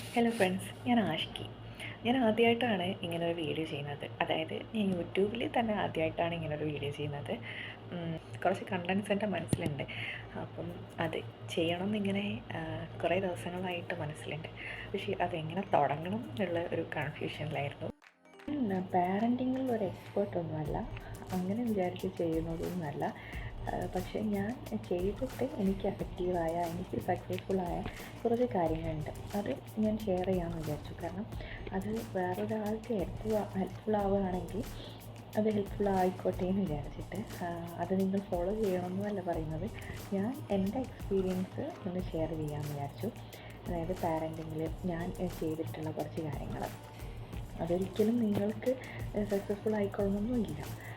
Hello friends ഞാൻ ആഷിക്കി. ഞാൻ ആദ്യമായിട്ടാണ് ഇങ്ങനെ ഒരു വീഡിയോ ചെയ്യുന്നത്. അതായത് ഞാൻ യൂട്യൂബിൽ തന്നെ ആദ്യമായിട്ടാണ് ഇങ്ങനെ ഒരു വീഡിയോ ചെയ്യുന്നത് കുറച്ച് കണ്ടൻസ് എന്റെ മനസ്സിലുണ്ട്. അപ്പം അത് ചെയ്യണം എന്നിങ്ങനെ കുറേ ദിവസങ്ങളായിട്ട് മനസ്സിലുണ്ട്. പക്ഷേ അതെങ്ങനെ തുടങ്ങണം എന്നുള്ള ഒരു കൺഫ്യൂഷനിലായിരുന്നു പാരന്റിങ്ങിൽ ഒരു എക്സ്പേർട്ടൊന്നുമല്ല അങ്ങനെ വിചാരിച്ച് ചെയ്യുന്നതൊന്നുമല്ല പക്ഷേ ഞാൻ ചെയ്തിട്ട് എനിക്ക് എഫക്റ്റീവായ എനിക്ക് സക്സസ്ഫുള്ളായ കുറച്ച് കാര്യങ്ങളുണ്ട്. അത് ഞാൻ ഷെയർ ചെയ്യാമെന്ന് വിചാരിച്ചു. കാരണം അത് വേറൊരാൾക്ക് ഹെൽപ്പ് ഹെൽപ്ഫുൾ ആവുകയാണെങ്കിൽ അത് ഹെൽപ്ഫുൾ ആയിക്കോട്ടെ എന്ന് വിചാരിച്ചിട്ട് അത് നിങ്ങൾ ഫോളോ ചെയ്യണമെന്നല്ല പറയുന്നത്. ഞാൻ എന്റെ എക്സ്പീരിയൻസ് ഒന്ന് ഷെയർ ചെയ്യാമെന്ന് വിചാരിച്ചു. അതായത് പാരന്റിങ്ങിൽ ഞാൻ ചെയ്തിട്ടുള്ള കുറച്ച് കാര്യങ്ങൾ അതൊരിക്കലും നിങ്ങൾക്ക് സക്സസ്ഫുൾ ആയിക്കൊള്ളണമെന്നില്ല ആ,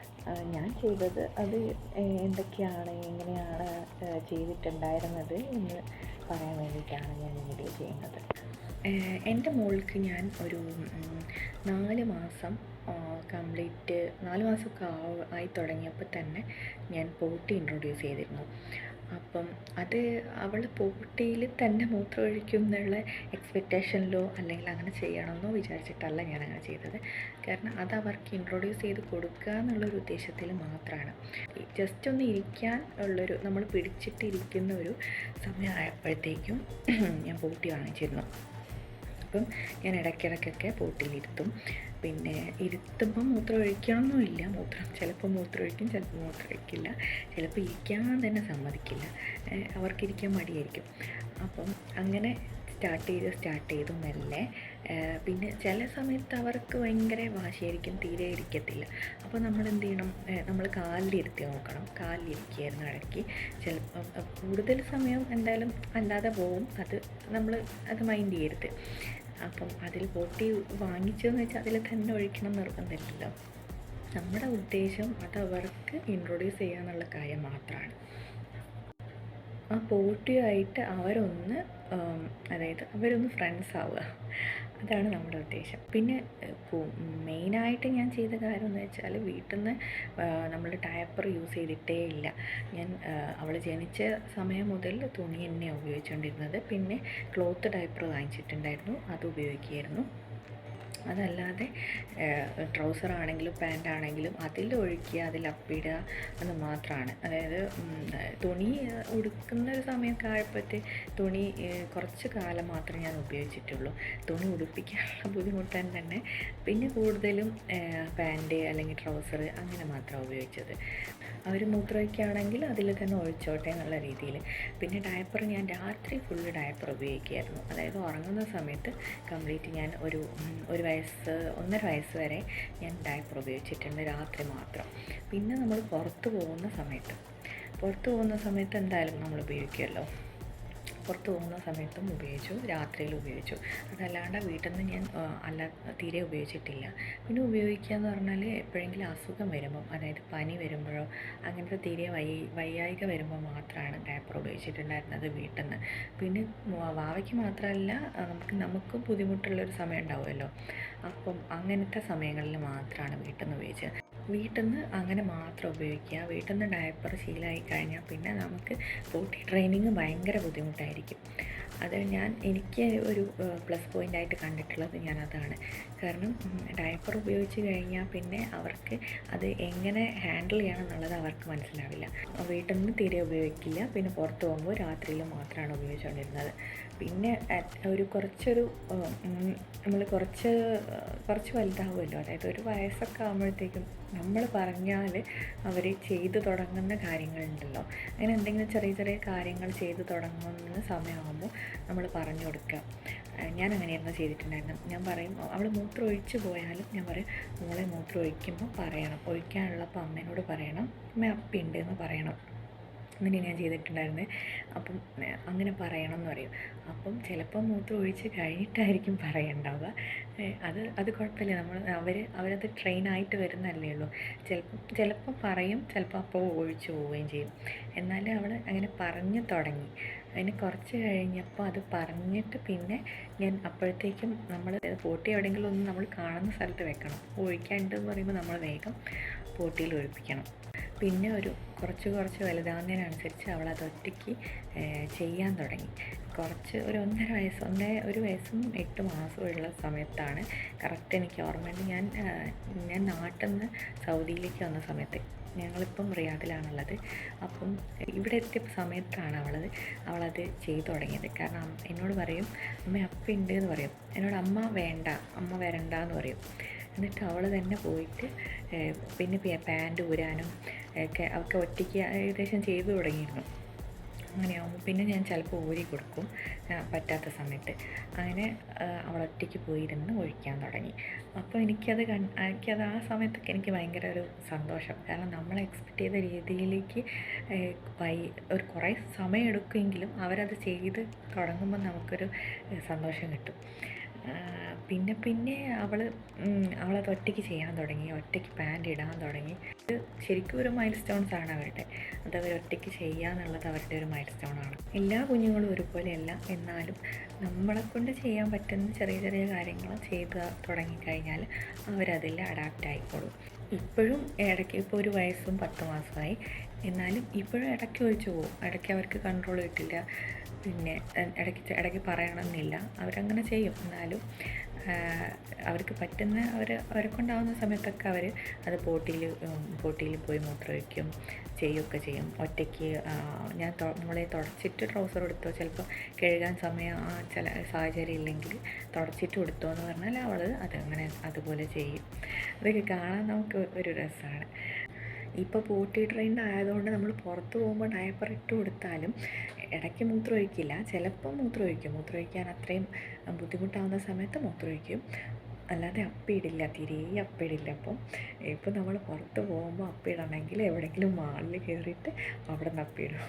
ഞാൻ ചെയ്തത് അത് എന്തൊക്കെയാണ് എങ്ങനെയാണ് ചെയ്തിട്ടുണ്ടായിരുന്നത് എന്ന് പറയാൻ വേണ്ടിയിട്ടാണ് ഞാൻ ഈ വീഡിയോ ചെയ്യുന്നത്. എന്റെ മോൾക്ക് ഞാൻ ഒരു നാല് മാസം കംപ്ലീറ്റ് നാല് മാസമൊക്കെ ആയി തുടങ്ങിയപ്പോൾ തന്നെ ഞാൻ പോട്ടി ഇൻട്രൊഡ്യൂസ് ചെയ്തിരുന്നു. അപ്പം അത് അവൾ പോട്ടിയിൽ തന്നെ മൂത്രമൊഴിക്കും എന്നുള്ള എക്സ്പെക്റ്റേഷനിലോ അല്ലെങ്കിൽ അങ്ങനെ ചെയ്യണമെന്നോ വിചാരിച്ചിട്ടല്ല ഞാൻ അങ്ങനെ ചെയ്തത്. കാരണം അത് അവർക്ക് ഇൻട്രൊഡ്യൂസ് ചെയ്ത് കൊടുക്കുക എന്നുള്ളൊരു ഉദ്ദേശത്തിൽ മാത്രമാണ് ജസ്റ്റ് ഒന്ന് ഇരിക്കാൻ ഉള്ളൊരു നമ്മൾ പിടിച്ചിട്ടിരിക്കുന്ന ഒരു സമയമായപ്പോഴത്തേക്കും ഞാൻ പോട്ടി വാങ്ങിച്ചിരുന്നു. അപ്പം ഞാൻ ഇടയ്ക്കിടയ്ക്കൊക്കെ പോട്ടിലിരുത്തും പിന്നെ ഇരുത്തുമ്പോൾ മൂത്രം ഒഴിക്കണമെന്നുമില്ല മൂത്രം ചിലപ്പോൾ മൂത്രം ഒഴിക്കും ചിലപ്പോൾ മൂത്രം ഒഴിക്കില്ല ചിലപ്പോൾ ഇരിക്കാൻ തന്നെ സമ്മതിക്കില്ല. അവർക്കിരിക്കാൻ മടിയായിരിക്കും. അപ്പം അങ്ങനെ സ്റ്റാർട്ട് ചെയ്ത് സ്റ്റാർട്ട് ചെയ്തു മെല്ലെ. പിന്നെ ചില സമയത്ത് അവർക്ക് ഭയങ്കര വാശിയായിരിക്കും തീരെ ഇരിക്കത്തില്ല അപ്പോൾ നമ്മൾ എന്ത് ചെയ്യണം നമ്മൾ കാലിലിരുത്തി നോക്കണം. കാലിലിരിക്കുകയായിരുന്നു ഇടയ്ക്ക്. ചിലപ്പം കൂടുതൽ സമയം എന്തായാലും അല്ലാതെ പോകും അത് നമ്മൾ അത് മൈൻഡ് ചെയ്യരുത്. അപ്പം അതിൽ പോട്ടി വാങ്ങിച്ചതെന്ന് വെച്ചാൽ അതിൽ തന്നെ ഒഴിക്കണം നിർബന്ധമില്ലല്ലോ. നമ്മുടെ ഉദ്ദേശം അത് അവർക്ക് ഇൻട്രൊഡ്യൂസ് ചെയ്യുക എന്നുള്ള കാര്യം മാത്രമാണ്. ആ പോട്ടിയുമായിട്ട് അവരൊന്ന് അതായത് അവരൊന്ന് ഫ്രണ്ട്സ് ആവുക. അതാണ് നമ്മുടെ ഉദ്ദേശം. പിന്നെ മെയിനായിട്ട് ഞാൻ ചെയ്ത കാര്യം എന്ന് വെച്ചാൽ വീട്ടിൽ നിന്ന് നമ്മൾ ടയപ്പർ യൂസ് ചെയ്തിട്ടേ ഇല്ല. ഞാൻ അവൾ ജനിച്ച സമയം മുതൽ തുണി തന്നെയാണ് ഉപയോഗിച്ചുകൊണ്ടിരുന്നത്. പിന്നെ ക്ലോത്ത് ഡയപ്പർ വാങ്ങിച്ചിട്ടുണ്ടായിരുന്നു. അത് ഉപയോഗിക്കുമായിരുന്നു അതല്ലാതെ ട്രൗസർ ആണെങ്കിലും പാന്റ് ആണെങ്കിലും അതിൽ ഒഴുക്കി അതിൽ അപ്പിടുക എന്ന് മാത്രമാണ് അതായത് തുണി ഉടുക്കുന്ന ഒരു സമയമൊക്കെ ആയപ്പോഴത്തെ തുണി കുറച്ച് കാലം മാത്രമേ ഞാൻ ഉപയോഗിച്ചിട്ടുള്ളൂ. തുണി ഉടുപ്പിക്കാനുള്ള ബുദ്ധിമുട്ടാൻ തന്നെ. പിന്നെ കൂടുതലും പാന്റ് അല്ലെങ്കിൽ ട്രൗസർ അങ്ങനെ മാത്രമാണ് ഉപയോഗിച്ചത്. അവർ മൂത്രമൊക്കെയാണെങ്കിൽ അതിൽ തന്നെ ഒഴിച്ചോട്ടെ എന്നുള്ള രീതിയിൽ. പിന്നെ ഡയപ്പർ ഞാൻ രാത്രി ഫുള്ള് ഡയപ്പർ ഉപയോഗിക്കുമായിരുന്നു. അതായത് ഉറങ്ങുന്ന സമയത്ത് കംപ്ലീറ്റ് ഞാൻ ഒരു ഒരു വയസ്സ് ഒന്നര വയസ്സ് വരെ ഞാൻ ഡയപ്പർ ഉപയോഗിച്ചിട്ടുണ്ട് രാത്രി മാത്രം. പിന്നെ നമ്മൾ പുറത്ത് പോകുന്ന സമയത്ത് പുറത്ത് പോകുന്ന സമയത്ത് എന്തായാലും നമ്മൾ ഉപയോഗിക്കുമല്ലോ? പുറത്ത് പോകുന്ന സമയത്തും ഉപയോഗിച്ചു രാത്രിയിൽ ഉപയോഗിച്ചു. അതല്ലാണ്ട് വീട്ടിൽ നിന്ന് ഞാൻ അല്ല തീരെ ഉപയോഗിച്ചിട്ടില്ല. പിന്നെ ഉപയോഗിക്കുക എന്ന് പറഞ്ഞാൽ എപ്പോഴെങ്കിലും അസുഖം വരുമ്പം അതായത് പനി വരുമ്പോഴോ അങ്ങനത്തെ തീരെ വൈ വയ്യായിക വരുമ്പോൾ മാത്രമാണ് ഡയപ്പർ ഉപയോഗിച്ചിട്ടുണ്ടായിരുന്നത് വീട്ടിൽ നിന്ന് പിന്നെ വാവയ്ക്ക് മാത്രമല്ല നമുക്ക് നമുക്ക് ബുദ്ധിമുട്ടുള്ളൊരു സമയം ഉണ്ടാവുമല്ലോ. അപ്പം അങ്ങനത്തെ സമയങ്ങളിൽ മാത്രമാണ് വീട്ടിൽ നിന്ന് ഉപയോഗിച്ചത്. വീട്ടിൽ നിന്ന് അങ്ങനെ മാത്രം ഉപയോഗിക്കുക. വീട്ടിൽ നിന്ന് ഡയപ്പർ ശീലമായി കഴിഞ്ഞാൽ പിന്നെ നമുക്ക് പോട്ടി ട്രെയിനിങ് ഭയങ്കര ബുദ്ധിമുട്ടായിരിക്കും. അത് ഞാൻ എനിക്ക് ഒരു പ്ലസ് പോയിന്റായിട്ട് കണ്ടിട്ടുള്ളത് ഞാൻ അതാണ് കാരണം ഡയപ്പർ ഉപയോഗിച്ച് കഴിഞ്ഞാൽ പിന്നെ അവർക്ക് അത് എങ്ങനെ ഹാൻഡിൽ ചെയ്യണം എന്നുള്ളത് അവർക്ക് മനസ്സിലാവില്ല. വീട്ടിൽ നിന്ന് തീരെ ഉപയോഗിക്കില്ല. പിന്നെ പുറത്ത് പോകുമ്പോൾ രാത്രിയിൽ മാത്രമാണ് ഉപയോഗിച്ചുകൊണ്ടിരുന്നത് പിന്നെ ഒരു കുറച്ചൊരു നമ്മൾ കുറച്ച് കുറച്ച് വലുതാവുമല്ലോ. അതായത് ഒരു വയസ്സൊക്കെ ആകുമ്പോഴത്തേക്കും നമ്മൾ പറഞ്ഞാൽ അവർ ചെയ്തു തുടങ്ങുന്ന കാര്യങ്ങളുണ്ടല്ലോ. അങ്ങനെ എന്തെങ്കിലും ചെറിയ ചെറിയ കാര്യങ്ങൾ ചെയ്തു തുടങ്ങുന്ന സമയമാകുമ്പോൾ നമ്മൾ പറഞ്ഞു കൊടുക്കുക. ഞാൻ അങ്ങനെയായിരുന്നു ചെയ്തിട്ടുണ്ടായിരുന്നു ഞാൻ പറയും അവൾ മൂത്രം ഒഴിച്ച് പോയാലും ഞാൻ പറയും മോളെ മൂത്രം ഒഴിക്കുമ്പോൾ പറയണം ഒഴിക്കാനുള്ളപ്പോൾ അമ്മേനോട് പറയണം. അമ്മ അപ്പിണ്ട് എന്ന് പറയണം. അങ്ങനെ ഞാൻ ചെയ്തിട്ടുണ്ടായിരുന്നത് അപ്പം അങ്ങനെ പറയണം എന്ന് പറയും. അപ്പം ചിലപ്പോൾ മൂത്രം ഒഴിച്ച് കഴിഞ്ഞിട്ടായിരിക്കും പറയണ്ടാവുക. അത് അത് കുഴപ്പമില്ല. നമ്മൾ അവർ അവരത് ട്രെയിൻ ആയിട്ട് വരുന്നല്ലേ ഉള്ളൂ. ചിലപ്പം ചിലപ്പോൾ പറയും ചിലപ്പോൾ അപ്പോൾ ഒഴിച്ചു പോവുകയും ചെയ്യും. എന്നാലും അവൾ അങ്ങനെ പറഞ്ഞു തുടങ്ങി. അതിന് കുറച്ച് കഴിഞ്ഞപ്പോൾ അത് പറഞ്ഞിട്ട് പിന്നെ ഞാൻ അപ്പോഴത്തേക്കും നമ്മൾ പോട്ടി എവിടെയെങ്കിലും ഒന്ന് നമ്മൾ കാണുന്ന സ്ഥലത്ത് വെക്കണം. ഒഴിക്കാണ്ട് എന്ന് പറയുമ്പോൾ നമ്മൾ വേഗം പോട്ടിയിൽ ഒഴിപ്പിക്കണം. പിന്നെ ഒരു കുറച്ച് കുറച്ച് വലുതാവുന്നതിനനുസരിച്ച് അവൾ അത് ഒറ്റയ്ക്ക് ചെയ്യാൻ തുടങ്ങി. കുറച്ച് ഒരു ഒന്നര വയസ്സ് ഒന്നേ ഒരു വയസ്സും എട്ട് ഉള്ള സമയത്താണ് കറക്റ്റ് എനിക്ക് ഓർമ്മയുണ്ട് ഞാൻ ഞാൻ നാട്ടിൽ നിന്ന് സൗദിയിലേക്ക് വന്ന സമയത്ത് ഞങ്ങളിപ്പം റിയാദിലാണുള്ളത്. അപ്പം ഇവിടെ എത്തിയ സമയത്താണ് അവളത് അവളത് ചെയ്തു തുടങ്ങിയത്. കാരണം എന്നോട് പറയും അമ്മ അപ്പം ഉണ്ട് എന്ന് പറയും. എന്നോട് അമ്മ വേണ്ട അമ്മ വരണ്ട എന്ന് പറയും. എന്നിട്ട് അവൾ തന്നെ പോയിട്ട് പിന്നെ പാന്റ് ഊരാനും ഒക്കെ അതൊക്കെ ഒറ്റയ്ക്ക് ഏകദേശം ചെയ്തു തുടങ്ങിയിരുന്നു. അങ്ങനെയാകുമ്പോൾ പിന്നെ ഞാൻ ചിലപ്പോൾ ഊരി കൊടുക്കും പറ്റാത്ത സമയത്ത്. അങ്ങനെ അവൾ ഒറ്റയ്ക്ക് പോയിരുന്ന് ഒഴിക്കാൻ തുടങ്ങി. അപ്പോൾ എനിക്കത് കൺ എനിക്കത് ആ സമയത്തൊക്കെ എനിക്ക് ഭയങ്കര ഒരു സന്തോഷം. കാരണം നമ്മൾ എക്സ്പെക്റ്റ് ചെയ്ത രീതിയിലേക്ക് വൈ ഒരു കുറേ സമയമെടുക്കുമെങ്കിലും അവരത് ചെയ്ത് തുടങ്ങുമ്പോൾ നമുക്കൊരു സന്തോഷം കിട്ടും. പിന്നെ പിന്നെ അവൾ അവളത് ഒറ്റയ്ക്ക് ചെയ്യാൻ തുടങ്ങി ഒറ്റയ്ക്ക് പാന്റ് ഇടാൻ തുടങ്ങി. ഇത് ശരിക്കും ഒരു മൈൽ സ്റ്റോൺസ് ആണ് അവരുടെ. അത് അവർ ഒറ്റയ്ക്ക് ചെയ്യുക എന്നുള്ളത് അവരുടെ ഒരു മൈൽ സ്റ്റോൺ ആണ്. എല്ലാ കുഞ്ഞുങ്ങളും ഒരുപോലെയല്ല. എന്നാലും നമ്മളെ കൊണ്ട് ചെയ്യാൻ പറ്റുന്ന ചെറിയ ചെറിയ കാര്യങ്ങൾ ചെയ്ത് തുടങ്ങിക്കഴിഞ്ഞാൽ അവരതിൽ അഡാപ്റ്റ് ആയിക്കോളും. ഇപ്പോഴും ഇടയ്ക്ക് ഇപ്പോൾ ഒരു വയസ്സും പത്ത് മാസമായി എന്നാലും ഇപ്പോഴും ഇടയ്ക്ക് ഒഴിച്ചു പോകും ഇടയ്ക്ക് അവർക്ക് കൺട്രോൾ കിട്ടില്ല. പിന്നെ ഇടയ്ക്ക് ഇടയ്ക്ക് പറയണമെന്നില്ല. അവരങ്ങനെ ചെയ്യും. എന്നാലും അവർക്ക് പറ്റുന്ന അവർ അവരെ കൊണ്ടാവുന്ന സമയത്തൊക്കെ അവർ അത് പോട്ടിയിൽ പോട്ടിയിൽ പോയി മൂത്രമൊഴിക്കും ചെയ്യുകയൊക്കെ ചെയ്യും. ഒറ്റയ്ക്ക് ഞാൻ നമ്മളെ തുടച്ചിട്ട് ട്രൗസർ കൊടുത്തോ ചിലപ്പോൾ കഴുകാൻ സമയം ചില സാഹചര്യം ഇല്ലെങ്കിൽ തുടച്ചിട്ട് കൊടുത്തോ എന്ന് പറഞ്ഞാൽ അവൾ അതങ്ങനെ അതുപോലെ ചെയ്യും. അതൊക്കെ കാണാൻ നമുക്ക് ഒരു രസമാണ്. ഇപ്പോൾ പോട്ടി ട്രെയിൻഡ് ആയതുകൊണ്ട് നമ്മൾ പുറത്ത് പോകുമ്പോൾ ഡയപ്പർ ഇട്ട് കൊടുത്താലും ഇടയ്ക്ക് മൂത്രമൊഴിക്കില്ല. ചിലപ്പോൾ മൂത്രമൊഴിക്കും. മൂത്രമൊഴിക്കാൻ അത്രയും ബുദ്ധിമുട്ടാവുന്ന സമയത്ത് മൂത്രമൊഴിക്കും. അല്ലാതെ അപ്പിയിടില്ല തീരെ അപ്പിയിടില്ല അപ്പം ഇപ്പോൾ നമ്മൾ പുറത്ത് പോകുമ്പോൾ അപ്പിയിടണമെങ്കിൽ എവിടെയെങ്കിലും മാളിൽ കയറിയിട്ട് അവിടെ നിന്ന് അപ്പിയിടും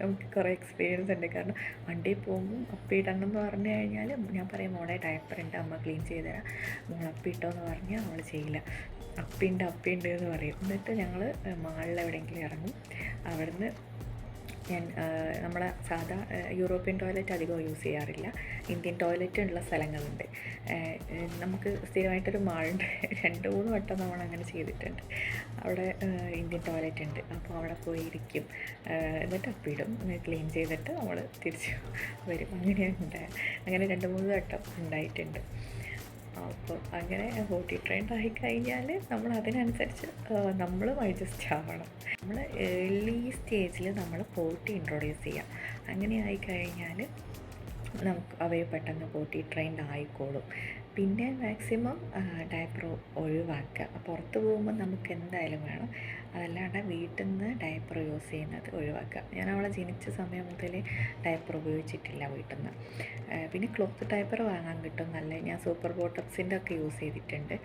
നമുക്ക് കുറേ എക്സ്പീരിയൻസ് ഉണ്ട്. കാരണം വണ്ടിയിൽ പോകുമ്പോൾ അപ്പിയിടണം എന്ന് പറഞ്ഞു കഴിഞ്ഞാൽ ഞാൻ പറയും മോളെ ഡയപ്പർ ഉണ്ട്. അമ്മ ക്ലീൻ ചെയ്ത് തരാം. മോൾ അപ്പിയിട്ടോ എന്ന് പറഞ്ഞാൽ അവൾ ചെയ്യില്ല. അപ്പിണ്ട് അപ്പിണ്ട് എന്ന് പറയും. എന്നിട്ട് ഞങ്ങൾ മാളിൽ എവിടെയെങ്കിലും ഇറങ്ങും. അവിടുന്ന് ഞാൻ നമ്മളെ സാധാ യൂറോപ്യൻ ടോയ്ലറ്റ് അധികം യൂസ് ചെയ്യാറില്ല. ഇന്ത്യൻ ടോയ്ലറ്റ് ഉള്ള സ്ഥലങ്ങളുണ്ട്. നമുക്ക് സ്ഥിരമായിട്ടൊരു മാളുണ്ട്. രണ്ട് മൂന്ന് വട്ടം നമ്മൾ അങ്ങനെ ചെയ്തിട്ടുണ്ട്. അവിടെ ഇന്ത്യൻ ടോയ്ലറ്റ് ഉണ്ട്. അപ്പോൾ അവിടെ പോയി ഇരിക്കും എന്നിട്ട് അപ്പിടും. ക്ലീൻ ചെയ്തിട്ട് നമ്മൾ തിരിച്ച് വരും. അങ്ങനെയാണ് ഉണ്ടായത്. അങ്ങനെ രണ്ട് മൂന്ന് വട്ടം ഉണ്ടായിട്ടുണ്ട്. അപ്പോൾ അങ്ങനെ ബോട്ടി ട്രെയിൻഡ് ആയി കഴിഞ്ഞാൽ നമ്മൾ അതിനനുസരിച്ച് നമ്മളും അഡ്ജസ്റ്റ് ആവണം. നമ്മൾ ഏർലി സ്റ്റേജിൽ നമ്മൾ പോട്ടി ഇൻട്രൊഡ്യൂസ് ചെയ്യാം. അങ്ങനെ ആയിക്കഴിഞ്ഞാൽ നമുക്ക് അവയെ പെട്ടെന്ന് പോട്ടി ട്രെയിൻഡ് ആയിക്കോളും. പിന്നെ മാക്സിമം ഡയപ്പർ ഒഴിവാക്കുക. പുറത്ത് പോകുമ്പോൾ നമുക്ക് എന്തായാലും വേണം അതല്ലാണ്ട് വീട്ടിൽ നിന്ന് ഡയപ്പർ യൂസ് ചെയ്യുന്നത് ഒഴിവാക്കുക. ഞാൻ അവളെ ജനിച്ച സമയം മുതൽ ഡയപ്പർ ഉപയോഗിച്ചിട്ടില്ല വീട്ടിൽ നിന്ന് പിന്നെ ക്ലോത്ത് ഡയപ്പർ വാങ്ങാൻ കിട്ടും. നല്ല ഞാൻ സൂപ്പർ ബോട്ടക്സിന്റെ ഒക്കെ യൂസ് ചെയ്തിട്ടുണ്ട്.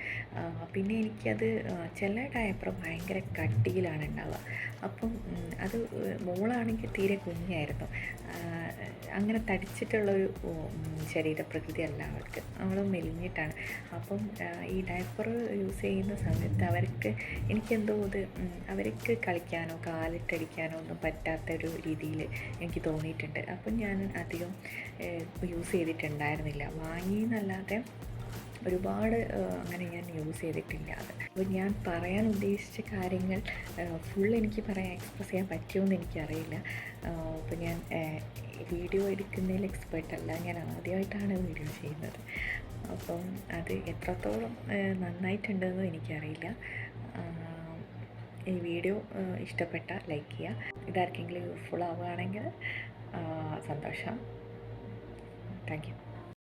പിന്നെ എനിക്കത് ചില ഡയപ്പർ ഭയങ്കര കട്ടിയിലാണ് ഉണ്ടാവുക. അപ്പം അത് മോളാണെങ്കിൽ തീരെ കുഞ്ഞായിരുന്നു. അങ്ങനെ തടിച്ചിട്ടുള്ളൊരു ഉം, ശരീരപ്രകൃതി അല്ല അവൾക്ക് അവൾ മെലിഞ്ഞിട്ടാണ്. അപ്പം ഈ ഡയപ്പർ യൂസ് ചെയ്യുന്ന സമയത്ത് അവർക്ക് എനിക്കെന്തോ ഇത് അവർക്ക് കളിക്കാനോ കാലിട്ടടിക്കാനോ ഒന്നും പറ്റാത്തൊരു രീതിയിൽ എനിക്ക് തോന്നിയിട്ടുണ്ട്. അപ്പം ഞാൻ അധികം യൂസ് ചെയ്തിട്ടുണ്ടായിരുന്നില്ല. വാങ്ങി എന്നല്ലാതെ ഒരുപാട് അങ്ങനെ ഞാൻ യൂസ് ചെയ്തിട്ടില്ല. അത് അപ്പോൾ ഞാൻ പറയാൻ ഉദ്ദേശിച്ച കാര്യങ്ങൾ ഫുൾ എനിക്ക് പറയാൻ എക്സ്പ്രസ് ചെയ്യാൻ പറ്റുമെന്ന് എനിക്കറിയില്ല. അപ്പോൾ ഞാൻ വീഡിയോ എടുക്കുന്നതിൽ എക്സ്പേർട്ട് അല്ല. ഞാൻ ആദ്യമായിട്ടാണ് വീഡിയോ ചെയ്യുന്നത്. അപ്പം അത് എത്രത്തോളം നന്നായിട്ടുണ്ടെന്നും എനിക്കറിയില്ല. ഈ വീഡിയോ ഇഷ്ടപ്പെട്ട ലൈക്ക് ചെയ്യുക. ഇതാർക്കെങ്കിലും യൂസ്ഫുൾ ആവുകയാണെങ്കിൽ സന്തോഷം. Thank you